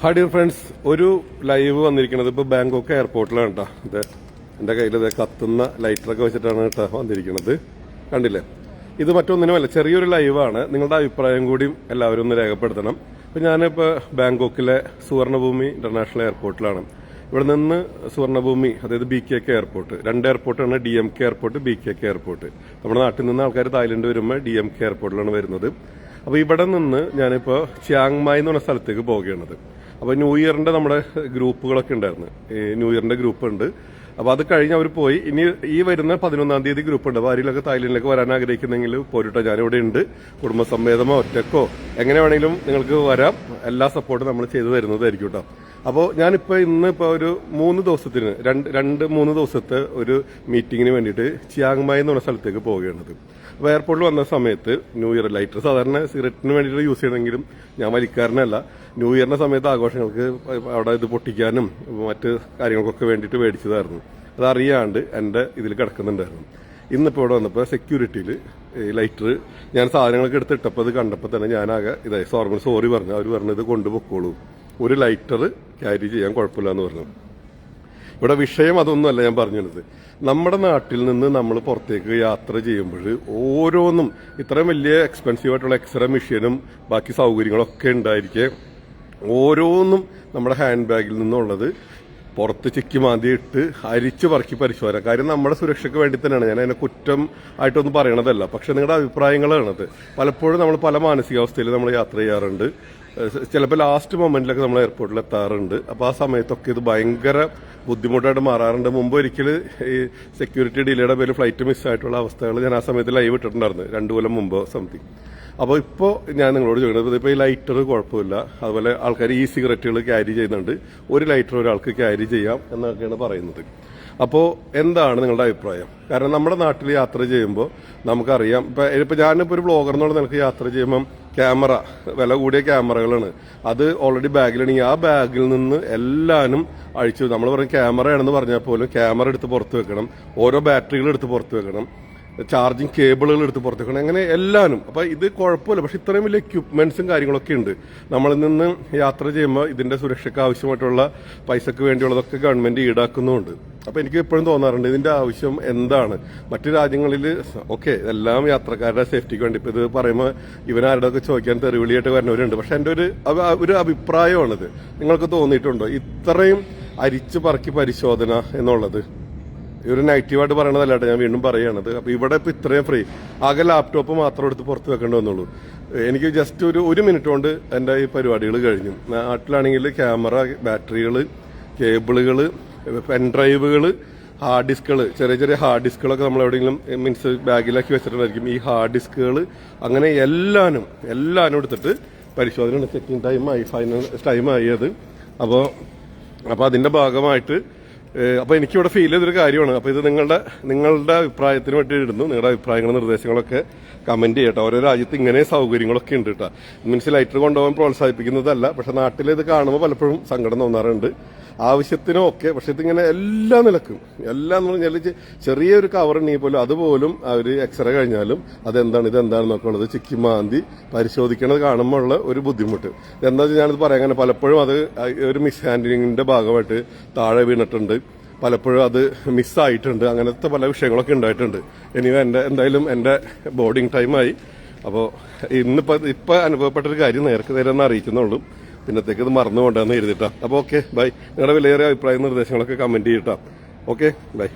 Hi dear friends ഒരു live വന്നിരിക്കുന്നത് ഇപ്പോൾ ബാങ്കോക്ക് എയർപോർട്ടിലാണ് കേട്ടോ ഇത് എന്റെ കയ്യിൽ ഇത് കത്തുന്ന ലൈറ്ററൊക്കെ വെച്ചിട്ടാണ് കേട്ടോ വന്നിരിക്കുന്നത്. കണ്ടില്ലേ? ഇത് മറ്റൊന്നിനുമല്ല ചെറിയൊരു ലൈവാണ് നിങ്ങളുടെ അഭിപ്രായം കൂടിയും എല്ലാവരും ഒന്ന് രേഖപ്പെടുത്തണം. ഇപ്പം ഞാനിപ്പോൾ ബാങ്കോക്കിലെ സുവർണഭൂമി ഇന്റർനാഷണൽ എയർപോർട്ടിലാണ് ഇവിടെ നിന്ന് സുവർണഭൂമി അതായത് ബി കെ കെ എയർപോർട്ട് രണ്ട് എയർപോർട്ടാണ് D M K airport B K K airport നമ്മുടെ നാട്ടിൽ നിന്ന് ആൾക്കാർ തായ്ലൻഡ് വരുമ്പോൾ ഡി എം കെ എയർപോർട്ടിലാണ് വരുന്നത്. അപ്പോൾ ഇവിടെ നിന്ന് ഞാനിപ്പോൾ ചിയാങ്മായ് എന്ന് പറഞ്ഞ സ്ഥലത്തേക്ക് പോവുകയാണത്. അപ്പോൾ ന്യൂ ഇയറിന്റെ നമ്മുടെ ഗ്രൂപ്പുകളൊക്കെ ഉണ്ടായിരുന്നു. ന്യൂ ഇയറിന്റെ ഗ്രൂപ്പ് ഉണ്ട് അപ്പോൾ അത് കഴിഞ്ഞ് അവർ പോയി. ഇനി ഈ വരുന്ന പതിനൊന്നാം തീയതി ഗ്രൂപ്പ് ഉണ്ട്. അപ്പോൾ ആരെങ്കിലൊക്കെ തായ്ലൻഡിലേക്ക് വരാൻ ആഗ്രഹിക്കുന്നെങ്കിൽ പോരിട്ടോ ഞാനിവിടെ ഉണ്ട്. കുടുംബസമേതമോ ഒറ്റക്കോ എങ്ങനെ വേണമെങ്കിലും നിങ്ങൾക്ക് വരാം. എല്ലാ സപ്പോർട്ടും നമ്മൾ ചെയ്തു തരുന്നതായിരിക്കും കേട്ടോ അപ്പോൾ ഞാനിപ്പോൾ ഇന്ന് ഇപ്പോൾ ഒരു മൂന്ന് ദിവസത്തിന് രണ്ട് രണ്ട് മൂന്ന് ദിവസത്തെ ഒരു മീറ്റിങ്ങിന് വേണ്ടിയിട്ട് ചിയാങ്മായി എന്ന് പറഞ്ഞ സ്ഥലത്തേക്ക് പോവുകയാണത് അപ്പോൾ എയർപോർട്ടിൽ വന്ന സമയത്ത് ന്യൂ ഇയർ ലൈറ്റർ സാധാരണ സിഗരറ്റിന് വേണ്ടിയിട്ട് യൂസ് ചെയ്യണമെങ്കിലും ഞാൻ വലിക്കാരനല്ല. ന്യൂ ഇയറിന്റെ സമയത്ത് ആഘോഷങ്ങൾക്ക് അവിടെ ഇത് പൊട്ടിക്കാനും മറ്റ് കാര്യങ്ങൾക്കൊക്കെ വേണ്ടിയിട്ട് മേടിച്ചതായിരുന്നു. അതറിയാണ്ട് എന്റെ ഇതിൽ കിടക്കുന്നുണ്ടായിരുന്നു. ഇന്നിപ്പോൾ ഇവിടെ വന്നപ്പോൾ സെക്യൂരിറ്റിയിൽ ലൈറ്റർ ഞാൻ സാധനങ്ങളൊക്കെ എടുത്തിട്ടപ്പോൾ അത് കണ്ടപ്പോൾ തന്നെ ഞാനാകെ ഇതായി. സോർമൻ സോറി പറഞ്ഞു. അവർ പറഞ്ഞു ഇത് കൊണ്ടുപോയിക്കോളൂ ഒരു ലൈറ്റർ ക്യാരി ചെയ്യാൻ കുഴപ്പമില്ല എന്ന് പറഞ്ഞു. ഇവിടെ വിഷയം അതൊന്നുമല്ല ഞാൻ പറഞ്ഞത് നമ്മുടെ നാട്ടിൽ നിന്ന് നമ്മൾ പുറത്തേക്ക് യാത്ര ചെയ്യുമ്പോൾ ഓരോന്നും ഇത്രയും വലിയ എക്സ്പെൻസീവ് ആയിട്ടുള്ള എക്സ്റേ മെഷീനും ബാക്കി സൗകര്യങ്ങളൊക്കെ ഉണ്ടായിരിക്കെ ഓരോന്നും നമ്മുടെ ഹാൻഡ് ബാഗിൽ നിന്നുള്ളത് പുറത്ത് ചിക്കി മാന്തിയിട്ട് അരിച്ച് പറക്കി പരിശോധന. കാര്യം നമ്മുടെ സുരക്ഷയ്ക്ക് വേണ്ടി തന്നെയാണ്. ഞാൻ അതിനെ കുറ്റം ആയിട്ടൊന്നും പറയണതല്ല. പക്ഷെ നിങ്ങളുടെ അഭിപ്രായങ്ങളാണ് അത് പലപ്പോഴും നമ്മൾ പല മാനസികാവസ്ഥയിൽ നമ്മൾ യാത്ര ചെയ്യാറുണ്ട്. ചിലപ്പോൾ ലാസ്റ്റ് മൊമെന്റിലൊക്കെ നമ്മൾ എയർപോർട്ടിൽ എത്താറുണ്ട്. അപ്പോൾ ആ സമയത്തൊക്കെ ഇത് ഭയങ്കര ബുദ്ധിമുട്ടായിട്ട് മാറാറുണ്ട്. മുമ്പ് ഒരിക്കൽ ഈ സെക്യൂരിറ്റി ഡിലേയുടെ പേര് ഫ്ലൈറ്റ് മിസ്സായിട്ടുള്ള അവസ്ഥകൾ ഞാൻ ആ സമയത്ത് ലൈവ് ഇട്ടിട്ടുണ്ടായിരുന്നു. രണ്ടു കൊല്ലം മുമ്പ് സംതിങ് അപ്പോൾ ഇപ്പോൾ ഞാൻ നിങ്ങളോട് ചോദിക്കുന്നത് ഇപ്പോൾ ഈ ലൈറ്റർ കുഴപ്പമില്ല. അതുപോലെ ആൾക്കാർ ഈ സിഗരറ്റുകൾ ക്യാരി ചെയ്യുന്നുണ്ട്. ഒരു ലൈറ്റർ ഒരാൾക്ക് ക്യാരി ചെയ്യാം എന്നൊക്കെയാണ് പറയുന്നത്. അപ്പോൾ എന്താണ് നിങ്ങളുടെ അഭിപ്രായം? കാരണം നമ്മുടെ നാട്ടിൽ യാത്ര ചെയ്യുമ്പോൾ നമുക്കറിയാം. ഇപ്പം ഇപ്പോൾ ഞാനിപ്പോൾ ഒരു ബ്ലോഗർ എന്നുള്ള നിനക്ക് യാത്ര ചെയ്യുമ്പം ക്യാമറ വില കൂടിയ ക്യാമറകളാണ്. അത് ഓൾറെഡി ബാഗിലാണെങ്കിൽ ആ ബാഗിൽ നിന്ന് എല്ലാവരും അഴിച്ചു. നമ്മൾ പറയും ക്യാമറയാണെന്ന് പറഞ്ഞാൽ പോലും ക്യാമറ എടുത്ത് പുറത്ത് വെക്കണം. ഓരോ ബാറ്ററികൾ എടുത്ത് പുറത്ത് വെക്കണം. ചാർജിങ് കേബിളുകൾ എടുത്ത് പുറത്തേക്കണം. അങ്ങനെ എല്ലാനും. അപ്പോൾ ഇത് കുഴപ്പമില്ല. പക്ഷേ ഇത്രയും വലിയ എക്യുപ്മെന്റ്സും കാര്യങ്ങളൊക്കെ ഉണ്ട്. നമ്മളിൽ നിന്ന് യാത്ര ചെയ്യുമ്പോൾ ഇതിന്റെ സുരക്ഷയ്ക്ക് ആവശ്യമായിട്ടുള്ള പൈസക്ക് വേണ്ടിയുള്ളതൊക്കെ ഗവൺമെന്റ് ഈടാക്കുന്നുമുണ്ട് അപ്പോൾ എനിക്ക് എപ്പോഴും തോന്നാറുണ്ട് ഇതിന്റെ ആവശ്യം എന്താണ്? മറ്റു രാജ്യങ്ങളിൽ ഓക്കെ എല്ലാം യാത്രക്കാരുടെ സേഫ്റ്റിക്ക് വേണ്ടി. ഇപ്പോൾ ഇത് പറയുമ്പോൾ ഇവനാരുടെ ഒക്കെ ചോദിക്കാൻ തെറിവിളിയായിട്ട് വരുന്നവരുണ്ട് പക്ഷെ എന്റെ ഒരു ഒരു അഭിപ്രായമാണിത്. നിങ്ങൾക്ക് തോന്നിയിട്ടുണ്ടോ? ഇത്രയും അരിച്ചു പറക്കി പരിശോധന എന്നുള്ളത്. ഒരു നെഗറ്റീവായിട്ട് പറയണതല്ല ഞാൻ വീണ്ടും പറയുകയാണത് അപ്പൊ ഇവിടെ ഇപ്പൊ ഇത്രയും ഫ്രീ ആകെ ലാപ്ടോപ്പ് മാത്രം എടുത്ത് പുറത്ത് വെക്കേണ്ടി വന്നുള്ളൂ. എനിക്ക് ജസ്റ്റ് ഒരു ഒരു മിനിറ്റ് കൊണ്ട് എന്റെ ഈ പരിപാടികൾ കഴിഞ്ഞു. നാട്ടിലാണെങ്കിൽ ക്യാമറ ബാറ്ററികൾ കേബിളുകൾ പെൻഡ്രൈവുകൾ ഹാർഡ് ഡിസ്കുകൾ ചെറിയ ചെറിയ ഹാർഡ് ഡിസ്കുകളൊക്കെ നമ്മൾ എവിടെയെങ്കിലും മീൻസ് ബാഗിലാക്കി വെച്ചിട്ടുണ്ടായിരിക്കും. ഈ ഹാർഡ് ഡിസ്കുകൾ അങ്ങനെ എല്ലാനും എല്ലാനും എടുത്തിട്ട് പരിശോധന ചെക്കിംഗ് ആയി ഫൈനൽ ടൈം അത്. അപ്പോൾ അപ്പോൾ അതിന്റെ ഭാഗമായിട്ട് ഏഹ് അപ്പൊ എനിക്കിവിടെ ഫീൽ ചെയ്തൊരു കാര്യമാണ്. അപ്പോൾ ഇത് നിങ്ങളുടെ നിങ്ങളുടെ അഭിപ്രായത്തിന് വേണ്ടി ഇടുന്നു നിങ്ങളുടെ അഭിപ്രായങ്ങളും നിർദ്ദേശങ്ങളൊക്കെ കമന്റ് ചെയ്യട്ടെ. ഓരോ രാജ്യത്ത് ഇങ്ങനെ സൗകര്യങ്ങളൊക്കെ ഉണ്ട് കേട്ടോ മീൻസ് ലൈറ്റർ കൊണ്ടുപോകാൻ പ്രോത്സാഹിപ്പിക്കുന്നതല്ല. പക്ഷെ നാട്ടിൽ ഇത് കാണുമ്പോൾ പലപ്പോഴും സങ്കടം തോന്നാറുണ്ട്. ആവശ്യത്തിനും ഒക്കെ പക്ഷെ ഇതിങ്ങനെ എല്ലാ നിലക്കും എല്ലാം എന്ന് പറഞ്ഞാൽ ചെറിയൊരു കവർ ഉണ്ടെങ്കിൽ പോലും അതുപോലും അവർ എക്സ്റേ കഴിഞ്ഞാലും അതെന്താണ് ഇതെന്താണെന്നൊക്കെ ഉള്ളത് ചിക്കി മാന്തി പരിശോധിക്കണത് കാണുമ്പോൾ ഉള്ള ഒരു ബുദ്ധിമുട്ട്. എന്താ വെച്ചാൽ ഞാനിത് പറയാൻ പലപ്പോഴും അത് ഒരു മിസ് ഹാൻഡിലിങ്ങിന്റെ ഭാഗമായിട്ട് താഴെ വീണിട്ടുണ്ട്. പലപ്പോഴും അത് മിസ്സായിട്ടുണ്ട്. അങ്ങനത്തെ പല വിഷയങ്ങളൊക്കെ ഉണ്ടായിട്ടുണ്ട്. ഇനി എന്റെ എന്തായാലും എന്റെ ബോർഡിംഗ് ടൈമായി അപ്പോൾ ഇന്നിപ്പോ ഇപ്പൊ അനുഭവപ്പെട്ടൊരു കാര്യം നേർക്ക് നേരെ ഒന്ന് അറിയിക്കുന്നുള്ളൂ. പിന്നത്തേക്ക് ഇത് മറന്നു കൊണ്ടാന്ന് എഴുതിട്ടാ അപ്പോൾ ഓക്കെ ബൈ. നിങ്ങളുടെ വിലയേറിയ അഭിപ്രായ നിർദ്ദേശങ്ങളൊക്കെ കമന്റ് ചെയ്യട്ടാ ഓക്കെ ബൈ.